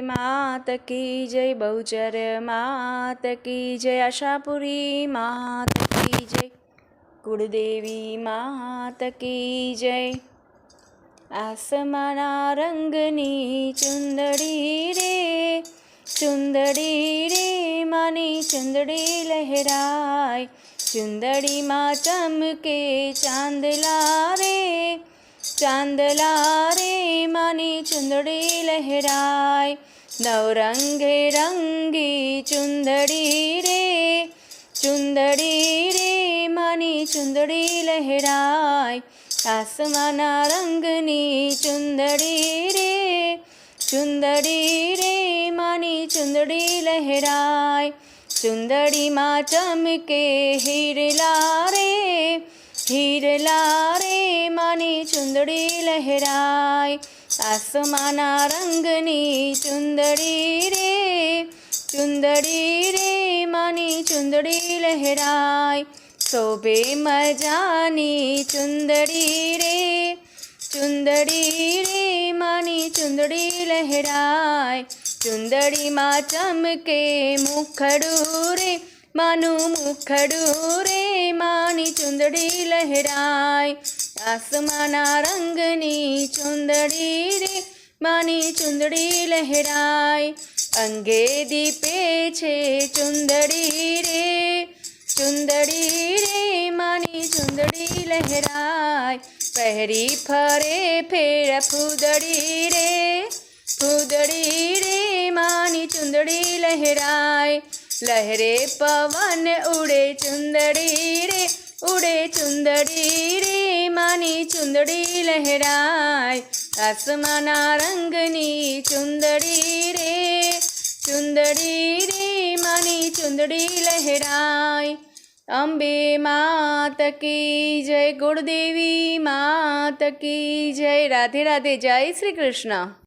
માત કી જય બહુચર માત કી જય આશાપુરી માત કી જય. કુળદેવી માત કી જય. આસમાના રંગની ચુંદડી રે ચુંદડી રે માની ચુંદડી લહેરાય. ચુંદડીમાં ચમકે ચાંદલા રે ચાંદલા રે ચુંદડી લહેરાય. નવરંગે રંગી ચુંદડી રે ચુંદડી રે માની ચુંદડી લહેરાય. આસમાના રંગની ચુંદડી રે ચુંદડી રે માની ચુંદડી લહેરાય. ચુંદડીમાં ચમકે હીરલા રે હીરલા માની ચુંદડી લહેરાય. આસમાના રંગની ચુંદડી રે ચુંદડી રે માની ચુંદડી લહેરાય. શોભે મજાની ચુંદડી રે ચુંદડી રે માની ચુંદડી લહેરાય. ચુંદડીમાં ચમકે મુખડું રે, માનું મુખડું રે માની ચુંદડી લહેરાય. આસમાના રંગની ચુંદડી રે માની ચુંદડી લહેરાય અંગે દીપે છે ચુંદડી રે ચુંદડી રે માની ચુંદડી લહેરાય પહેરી ફરે ફેર ફૂદડી રે ફૂદડી રે માની ચુંદડી લહેરાય લહેરે પવન ઉડે ચુંદડી રે ઉડે ચુંદડી રે માની ચુંદડી લહેરાય આસમાના રંગની ચુંદડી રે ચુંદડી રે માની ચુંદડી લહેરાય અંબે માત કી જય ગુણદેવી માત કી જય રાધે રાધે જય શ્રી કૃષ્ણ